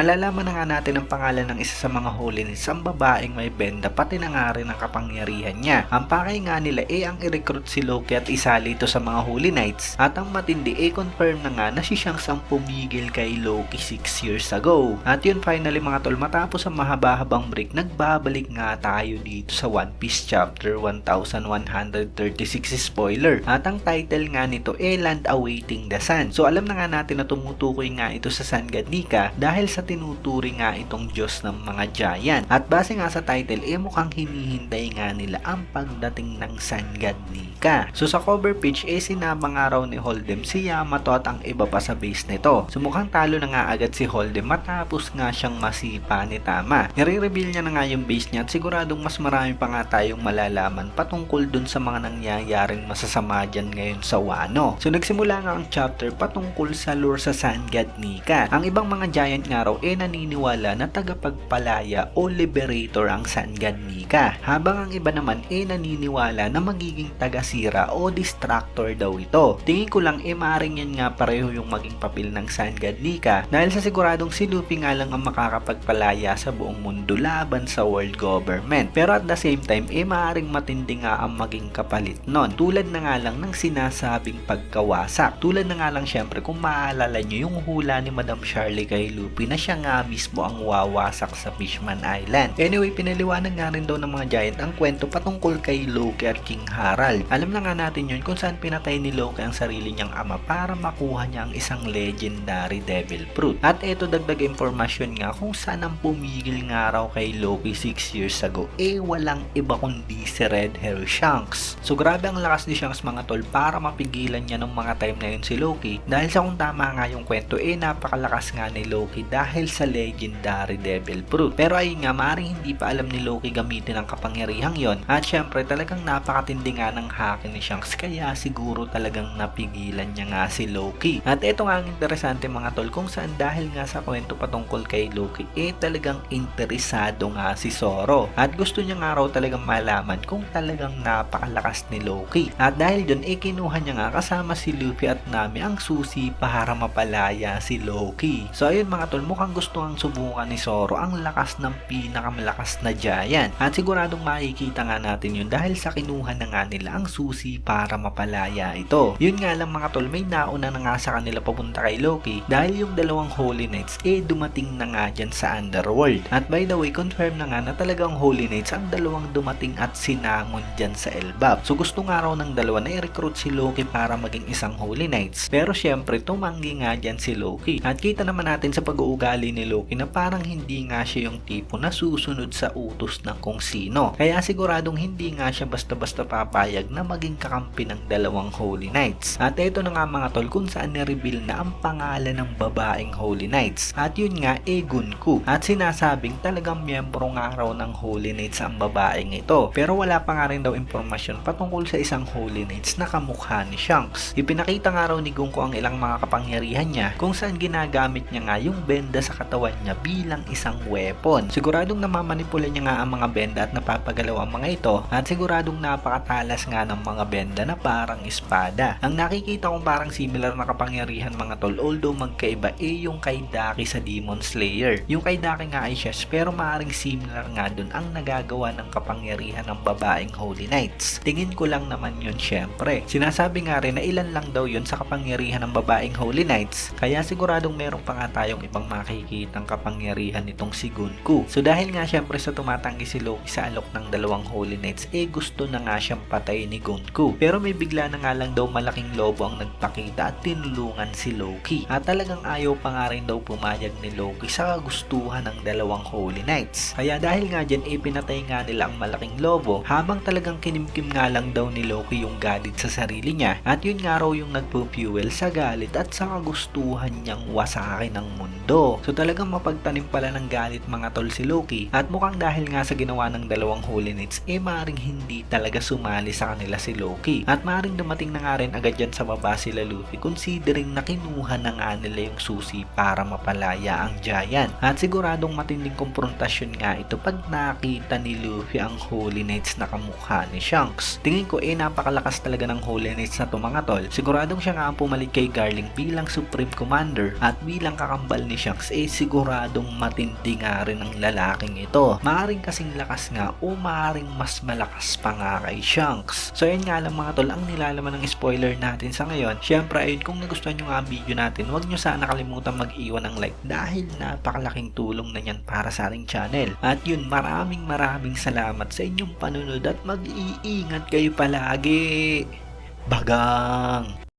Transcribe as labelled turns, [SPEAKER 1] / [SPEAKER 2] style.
[SPEAKER 1] Malalaman na nga natin ang pangalan ng isa sa mga Holy Knights, ang babaeng may benda pati na nga rin ang kapangyarihan niya. Ang pakay nga nila eh ang i-recruit si Loki at isali ito sa mga Holy Knights at ang matindi eh confirm na nga na si Shanks ang pumigil kay Loki 6 years ago. At yun finally mga tol matapos ang mahaba-habang break nagbabalik nga tayo dito sa One Piece chapter 1136 spoiler. At ang title nga nito eh Land Awaiting the Sun. So alam na nga natin na tumutukoy nga ito sa San Gadnika dahil sa tinuturi nga itong Diyos ng mga giant. At base nga sa title eh mukhang hinihintay nga nila ang pagdating ng San Gadnika. So sa cover page eh sinama nga raw ni Holdem si Yamato at ang iba pa sa base nito. So mukhang talo na nga agad si Holdem matapos nga siyang masipa ni Tama. Nire-reveal niya na nga yung base niya at siguradong mas marami pa nga tayong malalaman patungkol dun sa mga nangyayaring masasama dyan ngayon sa Wano. So nagsimula nga ang chapter patungkol sa lore sa San Gadnika. Ang ibang mga giant nga raw eh naniniwala na tagapagpalaya o liberator ang San Gadnika. Habang ang iba naman eh naniniwala na magiging tagasira o distractor daw ito. Tingin ko lang eh maaaring yan nga pareho yung maging papel ng San Gadnika dahil sa siguradong si Luffy nga lang ang makakapagpalaya sa buong mundo laban sa world government. Pero at the same time eh maaaring matindi nga ang maging kapalit nun. Tulad na nga lang ng sinasabing pagkawasak. Tulad na nga lang syempre kung maalala nyo yung hula ni Madam Charlie kay Luffy na siya nga mismo ang wawasak sa Fishman Island. Anyway, pinaliwanag nga rin daw ng mga giant ang kwento patungkol kay Loki at King Harald. Alam na nga natin yun kung saan pinatay ni Loki ang sarili niyang ama para makuha niya ang isang legendary devil fruit. At eto dagdag impormasyon nga kung saan ang pumigil nga raw kay Loki 6 years ago eh walang iba kundi si Red Hair Shanks. So grabe ang lakas ni Shanks mga tol para mapigilan niya nung mga time na yun si Loki dahil sa kung tama nga yung kwento eh napakalakas nga ni Loki dahil sa legendary devil fruit. Pero ay nga maring hindi pa alam ni Loki gamitin ang kapangyarihang yon at syempre talagang napakatindi nga ng hake ni Shanks kaya siguro talagang napigilan niya nga si Loki. At ito nga ang interesante mga tol kung saan dahil nga sa kwento patungkol kay Loki eh talagang interesado nga si Zoro at gusto niya nga raw talagang malaman kung talagang napakalakas ni Loki. At dahil dun eh kinuha niya nga kasama si Luffy at Nami ang susi para mapalaya si Loki. So ayun mga tol mukhang gusto ang subukan ni Zoro ang lakas ng pinakamalakas na giant. At siguradong makikita nga natin yun dahil sa kinuha na nga nila ang susi para mapalaya ito. Yun nga lang mga tol may nauna na nga sa kanila papunta kay Loki dahil yung dalawang Holy Knights eh dumating na nga dyan sa Underworld. At by the way, confirm na nga na talagang Holy Knights ang dalawang dumating at sinangon dyan sa Elbap. So gusto nga raw ng dalawa na i-recruit si Loki para maging isang Holy Knights. Pero syempre, tumanggi nga dyan si Loki. At kita naman natin sa pag-uugali ni Loki na parang hindi nga siya yung tipo na susunod sa utos ng kung sino. Kaya siguradong hindi nga siya basta-basta papayag na maging kakampi ng dalawang Holy Knights. At ito na nga mga tol kung saan ni-reveal na ang pangalan ng babaeng Holy Knights. At yun nga, Egunku. At sinasabing talagang miyembro nga raw ng Holy Knights ang babaeng ito. Pero wala pa nga rin daw impormasyon patungkol sa isang Holy Knights na kamukha ni Shanks. Ipinakita nga raw ni Gunko ang ilang mga kapangyarihan niya kung saan ginagamit niya nga yung benda sa katawan niya bilang isang weapon. Siguradong namamanipula niya nga ang mga benda at napapagalaw ang mga ito at siguradong napakatalas nga ng mga benda na parang espada. Ang nakikita kong parang similar na kapangyarihan mga tol although magkaiba eh yung kay Daki sa Demon Slayer. Yung kay Daki nga ay Shes pero maaring similar nga dun ang nagagawa ng kapangyarihan ng babaeng Holy Knights. Tingin ko lang naman yun syempre. Sinasabi nga rin na ilan lang daw yun sa kapangyarihan ng babaeng Holy Knights kaya siguradong meron pa nga tayong ibang makikitang kapangyarihan nitong si Gunku. So dahil nga syempre sa tumatanggi si Loki sa alok ng dalawang Holy Knights eh gusto na nga siyang patayin ni Gunku. Pero may bigla na nga lang daw malaking lobo ang nagpakita at tinulungan si Loki. At talagang ayaw pa nga rin daw pumayag ni Loki sa kagustuhan ng dalawang Holy Knights. Kaya dahil nga dyan eh pinatay nga nila ang malaking lobo habang talagang kinimkim nga lang daw ni Loki yung galit sa sarili niya. At yun nga raw yung nagpo-fuel sa galit at sa kagustuhan niyang wasakin ng mundo. So talagang mapagtanim pala ng galit mga tol si Loki at mukhang dahil nga sa ginawa ng dalawang Holy Knights eh maring hindi talaga sumali sa kanila si Loki. At maring dumating na nga rin agad dyan sa baba sila Luffy considering na kinuha na nga nila yung susi para mapalaya ang giant. At siguradong matinding konfrontasyon nga ito pag nakita ni Luffy ang Holy Knights na kamukha ni Shanks. Tingin ko eh napakalakas talaga ng Holy Knights na to mga tol. Siguradong siya nga ang pumalit kay Garling bilang Supreme Commander at bilang kakambal ni Shanks eh siguradong matindi nga rin ang lalaking ito. Maaring kasing lakas nga o maaring mas malakas pa nga kay Shanks. So yun nga lang mga tol ang nilalaman ng spoiler natin sa ngayon. Syempre ayun kung nagustuhan nyo nga ang video natin huwag nyo sana kalimutan mag-iwan ng like dahil napakalaking tulong na yan para sa ating channel. At yun maraming maraming salamat sa inyong panunod at mag-iingat kayo palagi. Bagang!